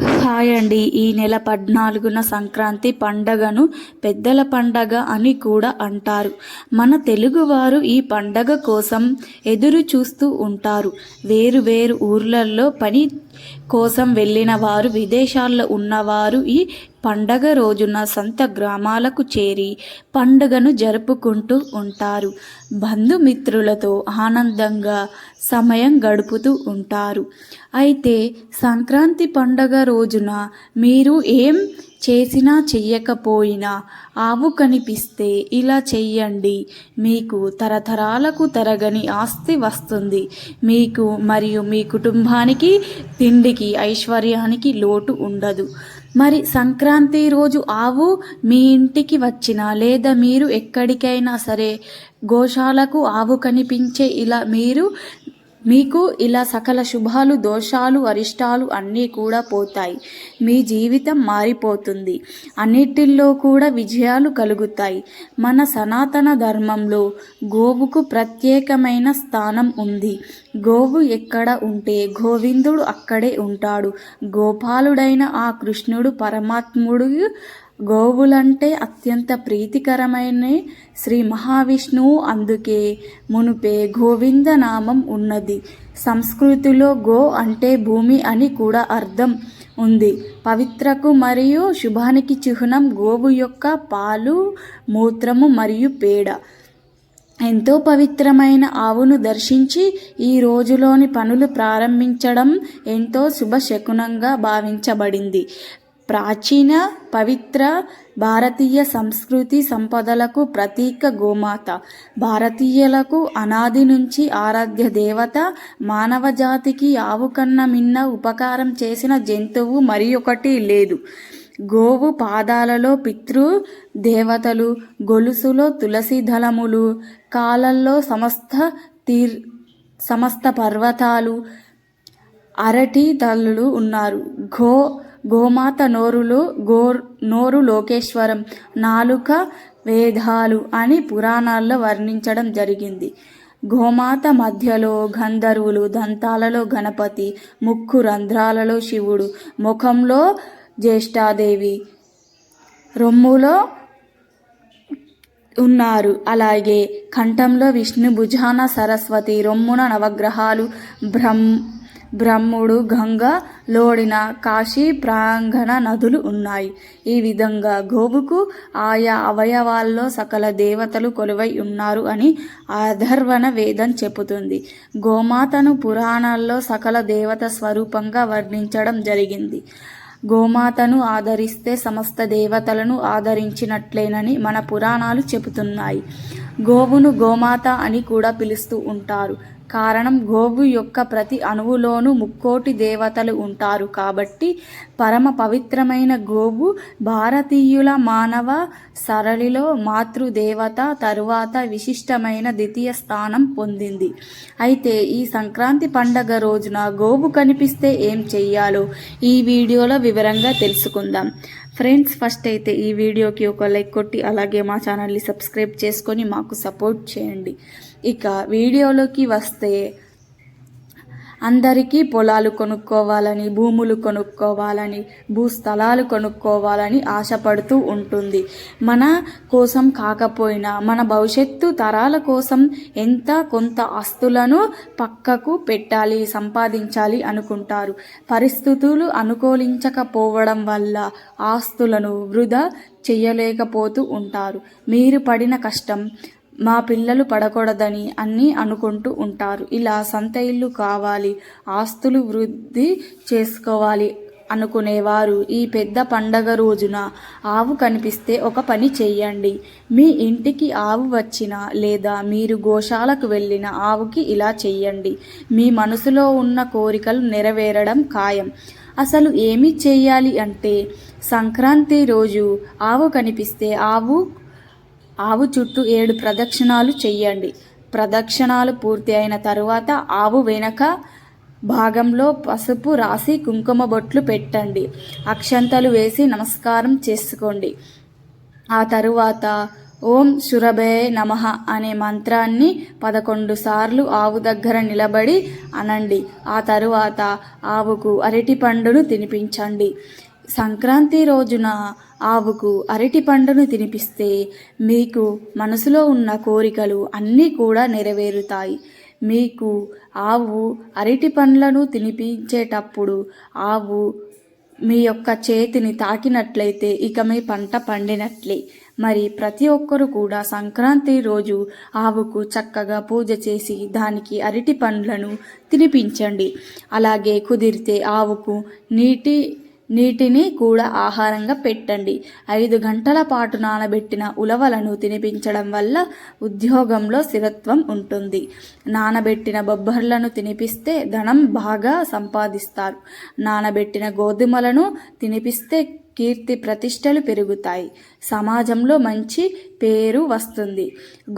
Hi అండి ఈ నెల పద్నాలుగున సంక్రాంతి పండగను పెద్దల పండగ అని కూడా అంటారు. మన తెలుగువారు ఈ పండగ కోసం ఎదురు చూస్తూ ఉంటారు. వేరు వేరు ఊర్లలో పని కోసం వెళ్ళిన వారు విదేశాల్లో ఉన్నవారు ఈ పండగ రోజున సొంత గ్రామాలకు చేరి పండుగను జరుపుకుంటూ ఉంటారు. బంధుమిత్రులతో ఆనందంగా సమయం గడుపుతూ ఉంటారు. అయితే సంక్రాంతి పండగ రోజున మీరు ఏం చేసినా చెయ్యకపోయినా ఆవు కనిపిస్తే ఇలా చెయ్యండి. మీకు తరతరాలకు తరగని ఆస్తి వస్తుంది. మీకు మరియు మీ కుటుంబానికి తిండికి ఐశ్వర్యానికి లోటు ఉండదు. మరి సంక్రాంతి రోజు ఆవు మీ ఇంటికి వచ్చినా లేదా మీరు ఎక్కడికైనా సరే గోశాలకు ఆవు కనిపించే ఇలా మీరు మీకు ఇలా సకల శుభాలు దోషాలు అరిష్టాలు అన్నీ కూడా పోతాయి. మీ జీవితం మారిపోతుంది. అన్నిటిల్లో కూడా విజయాలు కలుగుతాయి. మన సనాతన ధర్మంలో గోవుకు ప్రత్యేకమైన స్థానం ఉంది. గోవు ఎక్కడ ఉంటే గోవిందుడు అక్కడే ఉంటాడు. గోపాలుడైన ఆ కృష్ణుడు పరమాత్ముడు గోవులంటే అత్యంత ప్రీతికరమైన శ్రీ మహావిష్ణువు అందుకే మునుపే గోవింద నామం ఉన్నది. సంస్కృతిలో గో అంటే భూమి అని కూడా అర్థం ఉంది. పవిత్రకు మరియు శుభానికి చిహ్నం గోవు యొక్క పాలు మూత్రము మరియు పేడ. ఎంతో పవిత్రమైన ఆవును దర్శించి ఈ రోజులోని పనులు ప్రారంభించడం ఎంతో శుభశకునంగా భావించబడింది. ప్రాచీన పవిత్ర భారతీయ సంస్కృతి సంపదలకు ప్రతీక గోమాత. భారతీయులకు అనాది నుంచి ఆరాధ్య దేవత మానవ జాతికి ఆవు కన్న మిన్న ఉపకారం చేసిన జంతువు మరి ఒకటి లేదు. గోవు పాదాలలో పితృ దేవతలు గొలుసులో తులసి దళములు కాలల్లో సమస్త తీర్ సమస్త పర్వతాలు అరటి తల్లులు ఉన్నారు. గో గోమాత నోరులు గోర్ నోరు లోకేశ్వరం నాలుక వేదాలు అని పురాణాల్లో వర్ణించడం జరిగింది. గోమాత మధ్యలో గంధర్వులు దంతాలలో గణపతి ముక్కు రంధ్రాలలో శివుడు ముఖంలో జ్యేష్ఠాదేవి రొమ్ములో ఉన్నారు. అలాగే కంఠంలో విష్ణు భుజాన సరస్వతి రొమ్మున నవగ్రహాలు బ్రహ్మ బ్రహ్ముడు గంగ లోడిన కాశీ ప్రాంగణ నదులు ఉన్నాయి. ఈ విధంగా గోవుకు ఆయా అవయవాల్లో సకల దేవతలు కొలువై ఉన్నారు అని అధర్వణ వేదం చెబుతుంది. గోమాతను పురాణాల్లో సకల దేవత స్వరూపంగా వర్ణించడం జరిగింది. గోమాతను ఆదరిస్తే సమస్త దేవతలను ఆదరించినట్లేనని మన పురాణాలు చెబుతున్నాయి. గోవును గోమాత అని కూడా పిలుస్తూ ఉంటారు. కారణం గోవు యొక్క ప్రతి అణువులోనూ ముక్కోటి దేవతలు ఉంటారు కాబట్టి పరమ పవిత్రమైన గోవు భారతీయుల మానవ సరళిలో మాతృదేవత తరువాత విశిష్టమైన ద్వితీయ స్థానం పొందింది. అయితే ఈ సంక్రాంతి పండగ రోజున గోవు కనిపిస్తే ఏం చెయ్యాలో ఈ వీడియోలో వివరంగా తెలుసుకుందాం. ఫ్రెండ్స్ ఫస్ట్ అయితే ఈ వీడియోకి ఒక లైక్ కొట్టి అలాగే మా ఛానల్ని సబ్స్క్రైబ్ చేసుకొని మాకు సపోర్ట్ చేయండి. ఇక వీడియోలోకి వస్తే అందరికీ పొలాలు కొనుక్కోవాలని భూములు కొనుక్కోవాలని భూస్థలాలు కొనుక్కోవాలని ఆశపడుతూ ఉంటుంది. మన కోసం కాకపోయినా మన భవిష్యత్తు తరాల కోసం ఎంత కొంత ఆస్తులను పక్కకు పెట్టాలి సంపాదించాలి అనుకుంటారు. పరిస్థితులు అనుకూలించకపోవడం వల్ల ఆస్తులను వృధా చేయలేకపోతూ ఉంటారు. మీరు పడిన కష్టం మా పిల్లలు పడకూడదని అన్ని అనుకుంటూ ఉంటారు. ఇలా సొంత ఇల్లు కావాలి ఆస్తులు వృద్ధి చేసుకోవాలి అనుకునేవారు. ఈ పెద్ద పండగ రోజున ఆవు కనిపిస్తే ఒక పని చెయ్యండి. మీ ఇంటికి ఆవు వచ్చిన లేదా మీరు గోశాలకు వెళ్ళిన ఆవుకి ఇలా చెయ్యండి. మీ మనసులో ఉన్న కోరికలు నెరవేరడం ఖాయం. అసలు ఏమి చేయాలి అంటే సంక్రాంతి రోజు ఆవు కనిపిస్తే ఆవు ఆవు చుట్టూ ఏడు ప్రదక్షిణాలు చెయ్యండి. ప్రదక్షిణాలు పూర్తి అయిన తరువాత ఆవు వెనక భాగంలో పసుపు రాసి కుంకుమ బొట్లు పెట్టండి. అక్షంతలు వేసి నమస్కారం చేసుకోండి. ఆ తరువాత ఓం సురభే నమః అనే మంత్రాన్ని పదకొండు సార్లు ఆవు దగ్గర నిలబడి అనండి. ఆ తరువాత ఆవుకు అరటి పండును తినిపించండి. సంక్రాంతి రోజున ఆవుకు అరటి పండును తినిపిస్తే మీకు మనసులో ఉన్న కోరికలు అన్నీ కూడా నెరవేరుతాయి. మీకు ఆవు అరటి పండ్లను తినిపించేటప్పుడు ఆవు మీ యొక్క చేతిని తాకినట్లయితే ఇక మీ పంట పండినట్లే. మరి ప్రతి ఒక్కరు కూడా సంక్రాంతి రోజు ఆవుకు చక్కగా పూజ చేసి దానికి అరటి పండ్లను తినిపించండి. అలాగే కుదిరితే ఆవుకు నీటి నీటిని కూడా ఆహారంగా పెట్టండి. ఐదు గంటల పాటు నానబెట్టిన ఉలవలను తినిపించడం వల్ల ఉద్యోగంలో స్థిరత్వం ఉంటుంది. నానబెట్టిన బొబ్బర్లను తినిపిస్తే ధనం బాగా సంపాదిస్తారు. నానబెట్టిన గోధుమలను తినిపిస్తే కీర్తి ప్రతిష్టలు పెరుగుతాయి. సమాజంలో మంచి పేరు వస్తుంది.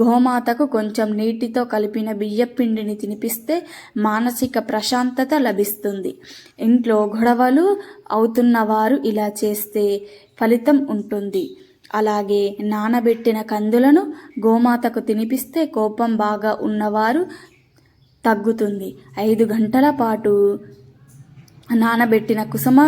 గోమాతకు కొంచెం నీటితో కలిపిన బియ్యపిండిని తినిపిస్తే మానసిక ప్రశాంతత లభిస్తుంది. ఇంట్లో గొడవలు అవుతున్నవారు ఇలా చేస్తే ఫలితం ఉంటుంది. అలాగే నానబెట్టిన కందులను గోమాతకు తినిపిస్తే కోపం బాగా ఉన్నవారు తగ్గుతుంది. ఐదు గంటల పాటు నానబెట్టిన కుసుమ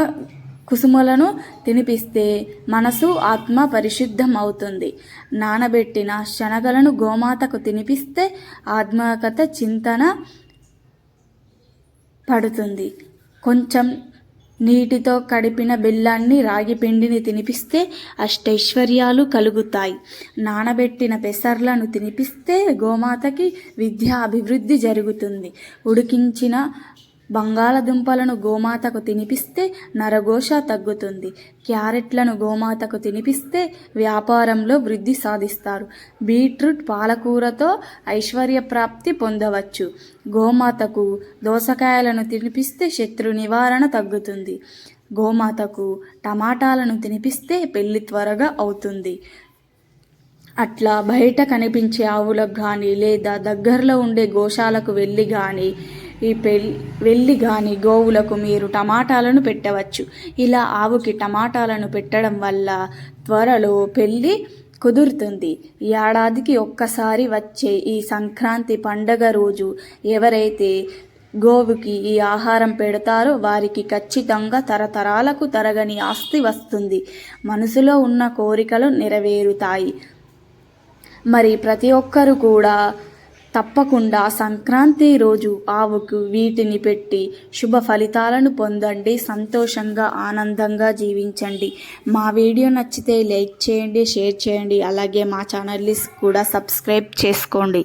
కుసుమలను తినిపిస్తే మనసు ఆత్మ పరిశుద్ధం అవుతుంది నానబెట్టిన శనగలను గోమాతకు తినిపిస్తే ఆత్మకత చింతన పడుతుంది. కొంచెం నీటితో కడిపిన బెల్లాన్ని రాగి పిండిని తినిపిస్తే అష్టైశ్వర్యాలు కలుగుతాయి. నానబెట్టిన పెసర్లను తినిపిస్తే గోమాతకి విద్యా అభివృద్ధి జరుగుతుంది. ఉడికించిన బంగాళదుంపలను గోమాతకు తినిపిస్తే నరఘోష తగ్గుతుంది. క్యారెట్లను గోమాతకు తినిపిస్తే వ్యాపారంలో వృద్ధి సాధిస్తారు. బీట్రూట్ పాలకూరతో ఐశ్వర్య ప్రాప్తి పొందవచ్చు. గోమాతకు దోసకాయలను తినిపిస్తే శత్రు నివారణ తగ్గుతుంది. గోమాతకు టమాటాలను తినిపిస్తే పెళ్ళి త్వరగా అవుతుంది. అట్లా బయట కనిపించే ఆవులకు కానీ లేదా దగ్గరలో ఉండే గోశాలకు వెళ్ళి కానీ ఈ పెళ్ళి వెళ్ళి కానీ గోవులకు మీరు టమాటాలను పెట్టవచ్చు. ఇలా ఆవుకి టమాటాలను పెట్టడం వల్ల త్వరలో పెళ్ళి కుదురుతుంది. ఏడాదికి ఒక్కసారి వచ్చే ఈ సంక్రాంతి పండగ రోజు ఎవరైతే గోవుకి ఈ ఆహారం పెడతారో వారికి ఖచ్చితంగా తరతరాలకు తరగని ఆస్తి వస్తుంది. మనసులో ఉన్న కోరికలు నెరవేరుతాయి. మరి ప్రతి ఒక్కరు కూడా తప్పకుండా సంక్రాంతి రోజు ఆవుకు వీటిని పెట్టి శుభ ఫలితాలను పొందండి సంతోషంగా ఆనందంగా జీవించండి. మా వీడియో నచ్చితే లైక్ చేయండి షేర్ చేయండి. అలాగే మా ఛానల్ని కూడా సబ్స్క్రైబ్ చేసుకోండి.